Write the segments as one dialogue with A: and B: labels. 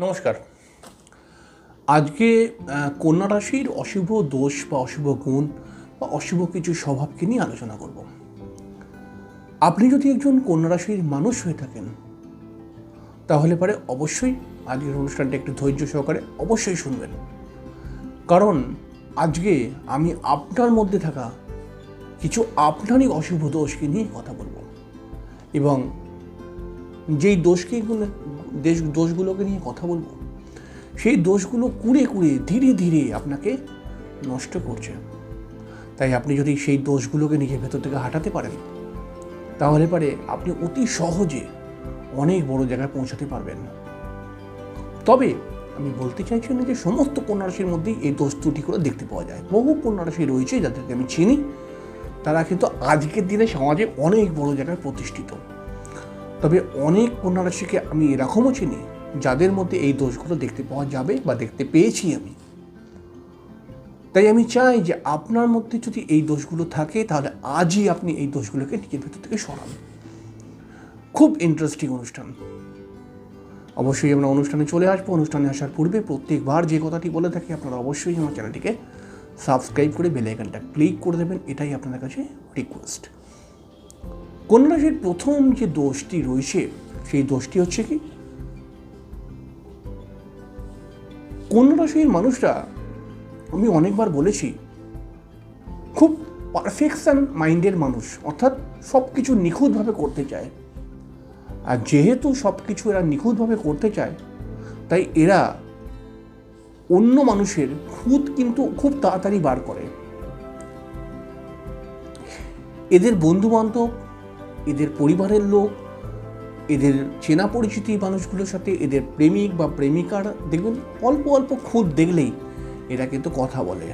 A: নমস্কার। আজকে কন্যা রাশির অশুভ দোষ বা অশুভ গুণ বা অশুভ কিছু স্বভাবকে নিয়ে আলোচনা করব। আপনি যদি একজন কন্যা রাশির মানুষ হয়ে থাকেন, তাহলে পরে অবশ্যই আজকের অনুষ্ঠানটা একটু ধৈর্য সহকারে অবশ্যই শুনবেন। কারণ, আজকে আমি আপনার মধ্যে থাকা কিছু আপনারই অশুভ দোষকে নিয়ে কথা বলব। এবং যেই দোষকে দেশ, দোষগুলোকে নিয়ে কথা বলব, সেই দোষগুলো কুড়ে কুড়ে ধীরে ধীরে আপনাকে নষ্ট করছে। তাই আপনি যদি সেই দোষগুলোকে নিজের ভেতর থেকে হাঁটাতে পারেন, তাহলে পারে আপনি অতি সহজে অনেক বড় জায়গায় পৌঁছাতে পারবেন। তবে আমি বলতে চাইছি না যে সমস্ত কন্যা রাশির মধ্যেই এই দোষ ত্রুটিগুলো দেখতে পাওয়া যায়। বহু কন্যা রাশি রয়েছে যাদেরকে আমি চিনি, তারা কিন্তু আজকের দিনে সমাজে অনেক বড় জায়গায় প্রতিষ্ঠিত। তবে অনেক কন্যা রাশিকে আমি এরকমও চিনি, যাদের মধ্যে এই দোষগুলো দেখতে পাওয়া যাবে বা দেখতে পেয়েছি আমি। তাই আমি চাই যে আপনার মধ্যে যদি এই দোষগুলো থাকে, তাহলে আজই আপনি এই দোষগুলোকে নিজের ভেতর থেকে সরান। খুব ইন্টারেস্টিং অনুষ্ঠান। অবশ্যই আমরা অনুষ্ঠানে চলে আসব। অনুষ্ঠানে আসার পূর্বে প্রত্যেকবার যে কথাটি বলে থাকি, আপনারা অবশ্যই আমার চ্যানেলটিকে সাবস্ক্রাইব করে বেল আইকনটা ক্লিক করে দেবেন। এটাই আপনাদের কাছে রিকোয়েস্ট কন্যা রাশির প্রথম যে দোষটি রয়েছে, সেই দোষটি হচ্ছে কি? কন্যা রাশির মানুষরা, আমি অনেকবার বলেছি, খুব পারফেকশন মাইন্ডের মানুষ, অর্থাৎ সব কিছু নিখুঁতভাবে করতে চায়। আর যেহেতু সব কিছু এরা নিখুঁতভাবে করতে চায়, তাই এরা অন্য মানুষের খুঁত কিন্তু খুব তাড়াতাড়ি বার করে। এদের বন্ধু বান্ধব এদের পরিবারের লোক, এদের চেনা পরিচিতি মানুষগুলোর সাথে এদের প্রেমিক বা প্রেমিকার, দেখবেন অল্প অল্প খুঁত দেখলেই এরা কিন্তু কথা বলে।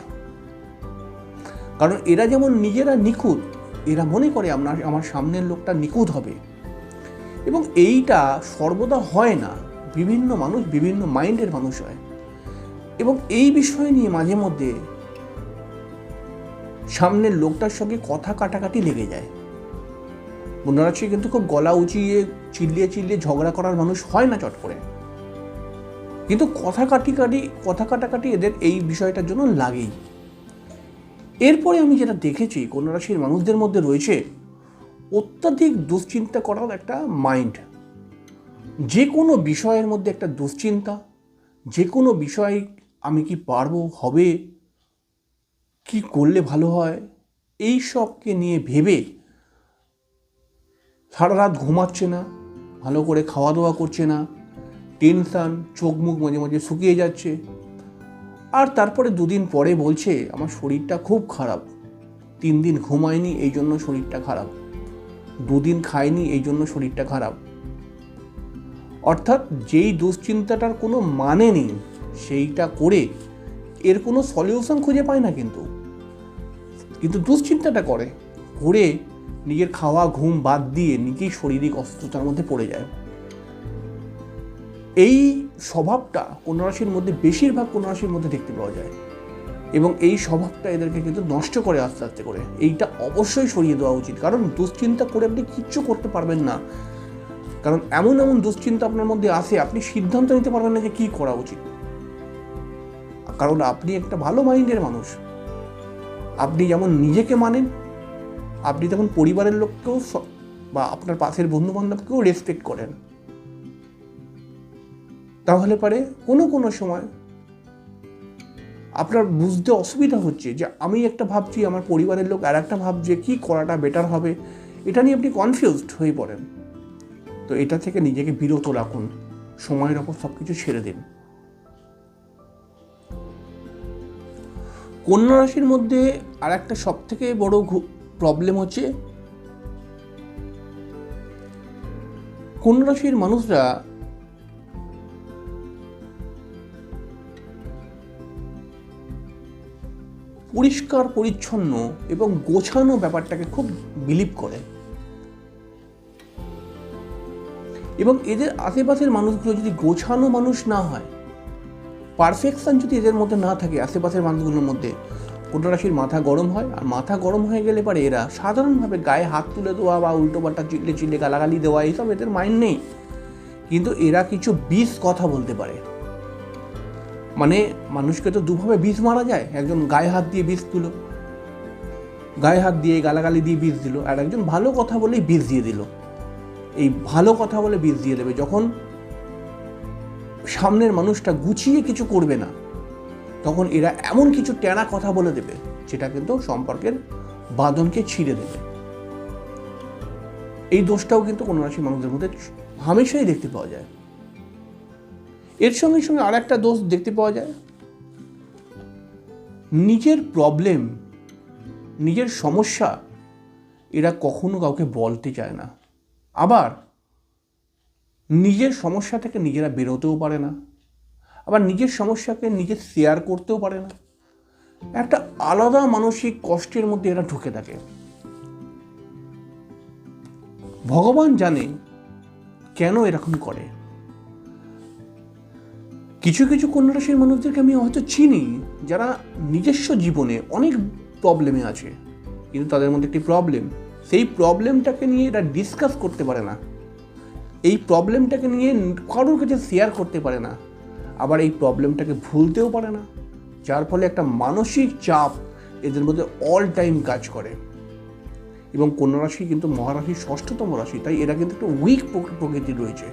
A: কারণ এরা যেমন নিজেরা নিখুঁত, এরা মনে করে আপনার আমার সামনের লোকটা নিখুঁত হবে। এবং এইটা সর্বদা হয় না, বিভিন্ন মানুষ বিভিন্ন মাইন্ডের মানুষ হয়। এবং এই বিষয় নিয়ে মাঝে মধ্যে সামনের লোকটার সঙ্গে কথা কাটাকাটি লেগে যায়। মনারাশি কিন্তু খুব গলা উঁচিয়ে, চিল্লিয়ে চিল্লিয়ে ঝগড়া করার মানুষ হয় না চট করে। কিন্তু কথা কাটি কাটি, কথা কাটাকাটি এদের এই বিষয়টার জন্য লাগেই। এরপরে আমি যেটা দেখেছি কন্যা রাশির মানুষদের মধ্যে রয়েছে অত্যাধিক দুশ্চিন্তা করার একটা মাইন্ড। যে কোনো বিষয়ের মধ্যে একটা দুশ্চিন্তা, যে কোনো বিষয় আমি কি পারব, হবে, কি করলে ভালো হয় এই সবকে নিয়ে ভেবে সারা রাত ঘুমাচ্ছে না, ভালো করে খাওয়া দাওয়া করছে না, টেনশান, চোখ মুখ মাঝে মাঝে শুকিয়ে যাচ্ছে। আর তারপরে দুদিন পরে বলছে, আমার শরীরটা খুব খারাপ। তিন দিন ঘুমায়নি, এই জন্য শরীরটা খারাপ। দুদিন খায়নি, এই জন্য শরীরটা খারাপ। অর্থাৎ যেই দুশ্চিন্তাটার কোনো মানে নেই, সেইটা করে এর কোনো সলিউশন খুঁজে পায় না কিন্তু। কিন্তু দুশ্চিন্তাটা করে করে নিজের খাওয়া, ঘুম বাদ দিয়ে নিজেই শারীরিক অসুস্থতার মধ্যে পড়ে যায়। এই স্বভাবটা কন্যা রাশির মধ্যে, বেশিরভাগ কন্যা রাশির মধ্যে দেখতে পাওয়া যায়। এবং এই স্বভাবটা এদেরকে কিন্তু নষ্ট করে আস্তে আস্তে করে। এইটা অবশ্যই সরিয়ে দেওয়া উচিত। কারণ দুশ্চিন্তা করে আপনি কিচ্ছু করতে পারবেন না। কারণ এমন এমন দুশ্চিন্তা আপনার মধ্যে আসে আপনি সিদ্ধান্ত নিতে পারবেন না যে কী করা উচিত। কারণ আপনি একটা ভালো মাইন্ডের মানুষ। আপনি যেমন নিজেকে মানেন আপনি তখন পরিবারের লোককেও বা আপনার পাশের বন্ধু বান্ধবকেও রেসপেক্ট করেন। তাহলে পারে কোনো কোনো সময় আপনার বুঝতে অসুবিধা হচ্ছে যে, আমি একটা ভাবছি, আমার পরিবারের লোক আর একটা ভাবছে, কী করাটা বেটার হবে? এটা নিয়ে আপনি কনফিউজড হয়ে পড়েন। তো এটা থেকে নিজেকে বিরত রাখুন। সময়ের ওপর সব কিছু ছেড়ে দিন। কন্যা রাশির মধ্যে আর একটা সব থেকে বড় প্রবলেম হচ্ছে কন্যা রাশির মানুষরা পরিষ্কার, পরিচ্ছন্ন এবং গোছানো ব্যাপারটাকে খুব বিলিভ করে। এবং এদের আশেপাশের মানুষগুলো যদি গোছানো মানুষ না হয় পারফেকশন যদি এদের মধ্যে না থাকে, আশেপাশের মানুষগুলোর মধ্যে কন্যা রাশির মাথা গরম হয়, আর মাথা গরম হয়ে গেলে পরে এরা সাধারণভাবে গায়ে হাত তুলে দেওয়া বা উল্টো পাল্টা চিল্লে চিল্লে গালাগালি দেওয়া এইসব এদের মাইন্ড নেই। কিন্তু এরা কিছু বিষ কথা বলতে পারে। মানে মানুষকে তো দুভাবে বিষ মারা যায়, একজন গায়ে হাত দিয়ে বিষ দিল, গায়ে হাত দিয়ে গালাগালি দিয়ে বিষ দিল, আর একজন ভালো কথা বলেই বিষ দিয়ে দিল। এই ভালো কথা বলে বিষ দিয়ে দেবে, যখন সামনের মানুষটা গুছিয়ে কিছু করবে না তখন এরা এমন কিছু টেনা কথা বলে দেবে, যেটা কিন্তু সম্পর্কের বাঁধনকে ছিঁড়ে দেবে। এই দোষটাও কিন্তু কোনো রাশির মানুষদের মধ্যে হামেশাই দেখতে পাওয়া যায়। এর সঙ্গে সঙ্গে আর একটা দোষ দেখতে পাওয়া যায়। নিজের প্রবলেম নিজের সমস্যা এরা কখনো কাউকে বলতে চায় না। আবার নিজের সমস্যা থেকে নিজেরা বেরোতেও পারে না। আবার নিজের সমস্যাকে নিজে শেয়ার করতেও পারে না। একটা আলাদা মানসিক কষ্টের মধ্যে এরা ঢুকে থাকে। ভগবান জানে কেন এরকম করে। কিছু কিছু কন্যা রাশির মানুষদেরকে আমি হয়তো চিনি, যারা নিজস্ব জীবনে অনেক প্রবলেমে আছে, কিন্তু তাদের মধ্যে একটি প্রবলেম সেই প্রবলেমটাকে নিয়ে এরা ডিসকাস করতে পারে না। এই প্রবলেমটাকে নিয়ে কারোর কাছে শেয়ার করতে পারে না। আবার এই প্রবলেমটাকে ভুলতেও পারে না। যার ফলে একটা মানসিক চাপ এদের মধ্যে অল টাইম কাজ করে। এবং কন্যা রাশি কিন্তু মহারাশির ষষ্ঠতম রাশি, তাই এরা কিন্তু একটু উইক প্রকৃতি রয়েছে।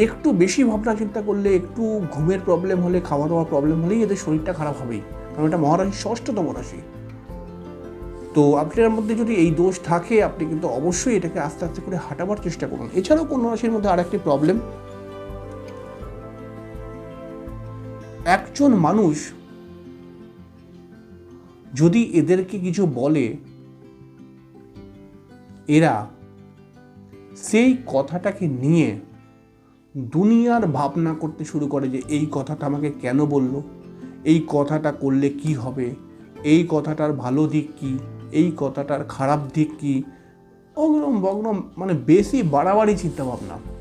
A: একটু বেশি ভাবনা চিন্তা করলে, একটু ঘুমের প্রবলেম হলে খাওয়া দাওয়ার প্রবলেম হলেই এদের শরীরটা খারাপ হবেই। কারণ এটা মহারাশির ষষ্ঠতম রাশি। তো আপনার মধ্যে যদি এই দোষ থাকে, আপনি কিন্তু অবশ্যই এটাকে আস্তে আস্তে করে হাঁটাবার চেষ্টা করুন। এছাড়াও কন্যা রাশির মধ্যে আরেকটি প্রবলেম একজন মানুষ যদি এদেরকে কিছু বলে, এরা সেই কথাটাকে নিয়ে দুনিয়ার ভাবনা করতে শুরু করে যে, এই কথাটা আমাকে কেন বলল? এই কথাটা করলে কি হবে? এই কথাটার ভালো দিক কি? এই কথাটার খারাপ দিক কি? অগ্রম বগ্রম মানে বেশি বাড়াবাড়ি চিন্তাভাবনা।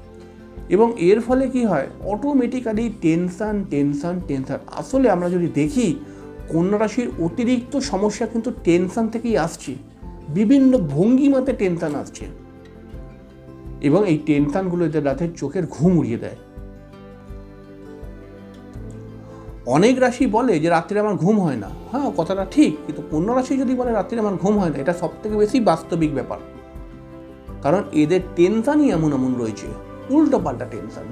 A: এবং এর ফলে কি হয়? অটোমেটিক্যালি টেনশান টেনশান টেনশান আসলে আমরা যদি দেখি, কন্যা রাশির অতিরিক্ত সমস্যা কিন্তু টেনশান থেকেই আসছে। বিভিন্ন ভঙ্গিমাতে টেনশান আসছে। এবং এই টেনশানগুলো এদের রাতের চোখের ঘুম উড়িয়ে দেয়। অনেক রাশি বলে যে, রাত্রে আমার ঘুম হয় না। হ্যাঁ কথাটা ঠিক, কিন্তু কন্যা রাশি যদি বলে, রাত্রে আমার ঘুম হয় না, এটা সব থেকে বেশি বাস্তবিক ব্যাপার। কারণ এদের টেনশানই এমন এমন রয়েছে। উল্টো পাল্টা টেনশন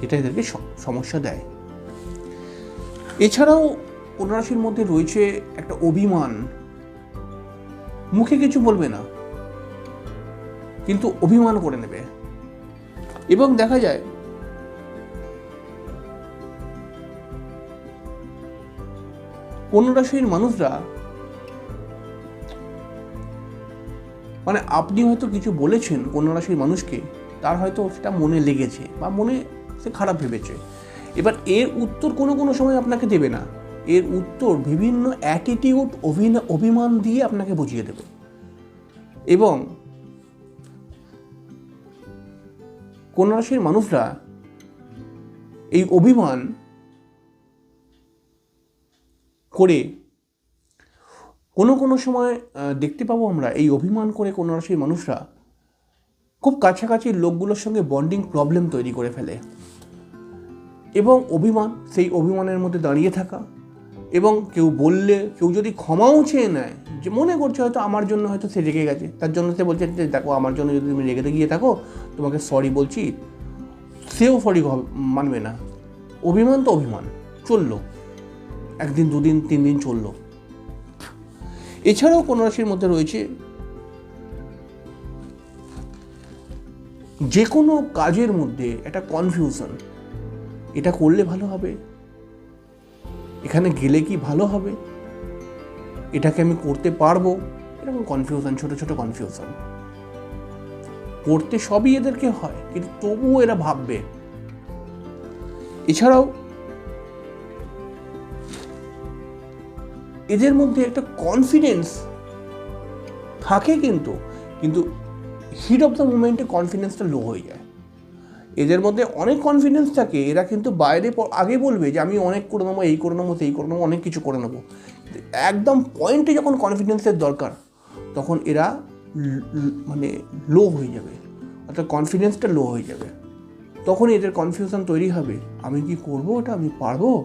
A: যেটা এদেরকে সমস্যা দেয়। এছাড়াও কন্যা রাশির মধ্যে রয়েছে একটা অভিমান। মুখে কিছু বলবে না, কিন্তু অভিমান করে নেবে। এবং দেখা যায় রাশির মানুষরা মানে আপনি হয়তো কিছু বলেছেন রাশির মানুষকে তার হয়তো সেটা মনে লেগেছে বা মনে সে খারাপ ভেবেছে। এবার এর উত্তর কোনো কোনো সময় আপনাকে দেবে না। এর উত্তর বিভিন্ন অ্যাটিটিউড অভিমান দিয়ে আপনাকে বুঝিয়ে দেবে। এবং কোন রাশির মানুষরা এই অভিমান করে কোনো কোনো সময় দেখতে পাবো আমরা, এই অভিমান করে কোনো রাশির মানুষরা খুব কাছাকাছি লোকগুলোর সঙ্গে বন্ডিং প্রবলেম তৈরি করে ফেলে। এবং অভিমান, সেই অভিমানের মধ্যে দাঁড়িয়ে থাকা এবং কেউ বললে, কেউ যদি ক্ষমাও চেয়ে নেয়, যে মনে করছে হয়তো আমার জন্য হয়তো সে রেগে গেছে। তার জন্য সে বলছে, যে দেখো, আমার জন্য যদি তুমি রেগে গিয়ে থাকো, তোমাকে সরি বলছি, সেও সরি মানবে না। অভিমান তো অভিমান, চলল। একদিন, দুদিন, তিন দিন চলল। এছাড়াও কোনো রাশির মধ্যে রয়েছে যে কোনো কাজের মধ্যে একটা কনফিউশন এটা করলে ভালো হবে? এখানে গেলে কি ভালো হবে? এটাকে আমি করতে পারব? এরকম কনফিউশন ছোট ছোট কনফিউশন করতে সবই এদেরকে হয়, কিন্তু তবুও এরা ভাববে। এছাড়াও, এদের মধ্যে একটা কনফিডেন্স থাকে কিন্তু কিন্তু হিট অফ দ্য মুমেন্টে কনফিডেন্সটা লো হয়ে যায়। এদের মধ্যে অনেক কনফিডেন্স থাকে, এরা কিন্তু বাইরে আগে বলবে যে, আমি অনেক করে নেব, এই করে নেব, সেই করে নেব, অনেক কিছু করে নেব। একদম পয়েন্টে যখন কনফিডেন্সের দরকার, তখন এরা মানে লো হয়ে যাবে। অর্থাৎ কনফিডেন্সটা লো হয়ে যাবে। তখন এদের কনফিউশন তৈরি হবে, আমি কি করব এটা? আমি পারব?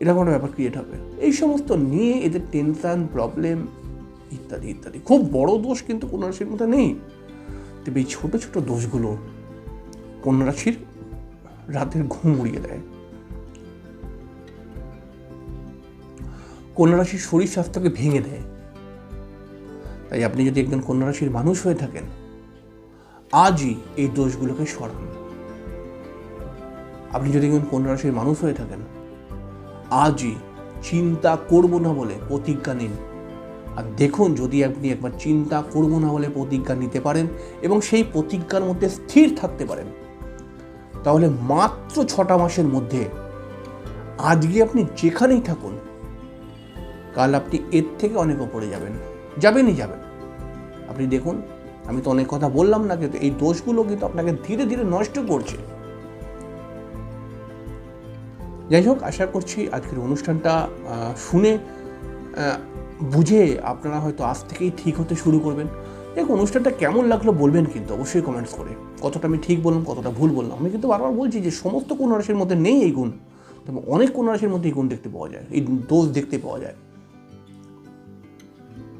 A: এরকম একটা ব্যাপার ক্রিয়েট হবে। এই সমস্ত নিয়ে এদের টেনশান প্রবলেম ইত্যাদি ইত্যাদি। খুব বড় দোষ কিন্তু কোন রাশির মধ্যে নেই। তবে এই ছোট ছোট দোষগুলো কন্যা রাশির রাতের ঘুম উড়িয়ে দেয়। কন্যা রাশির শরীর স্বাস্থ্যকে ভেঙে দেয়। তাই আপনি যদি একজন কন্যা রাশির মানুষ হয়ে থাকেন, আজই এই দোষগুলোকে সরান। আপনি যদি একজন কন্যা রাশির মানুষ হয়ে থাকেন, আজই চিন্তা করব না বলে প্রতিজ্ঞা নিন। আর দেখুন যদি আপনি একবার চিন্তা করব না বলে প্রতিজ্ঞা নিতে পারেন এবং সেই প্রতিজ্ঞার মধ্যে স্থির থাকতে পারেন, তাহলে মাত্র ছটা মাসের মধ্যে আজকে আপনি যেখানেই থাকুন, কাল আপনি এর থেকে অনেক ওপরে যাবেন, যাবেনই যাবেন। আপনি দেখুন, আমি তো অনেক কথা বললাম না, কিন্তু এই দোষগুলো কিন্তু আপনাকে ধীরে ধীরে নষ্ট করছে। যাই হোক, আশা করছি আজকের অনুষ্ঠানটা শুনে বুঝে আপনারা হয়তো আজ থেকেই ঠিক হতে শুরু করবেন। দেখুন, অনুষ্ঠানটা কেমন লাগল বলবেন কিন্তু অবশ্যই কমেন্টস করে। কতটা আমি ঠিক বললাম, কতটা ভুল বললাম। আমি কিন্তু বারবার বলছি যে সমস্ত কোন রাশির মধ্যে নেই এই গুণ। তবে অনেক কোন রাশির মধ্যে এই গুণ দেখতে পাওয়া যায়, এই দোষ দেখতে পাওয়া যায়।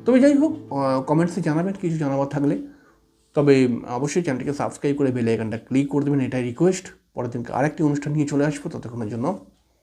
A: তবে যাই হোক কমেন্টসে জানাবেন, কিছু জানাবার থাকলে। তবে অবশ্যই চ্যানেলটিকে সাবস্ক্রাইব করে বেল আইকনটা ক্লিক করে দেবেন, এটাই রিকোয়েস্ট পরের দিনকে আরেকটি অনুষ্ঠান নিয়ে চলে আসব, ততক্ষণের জন্য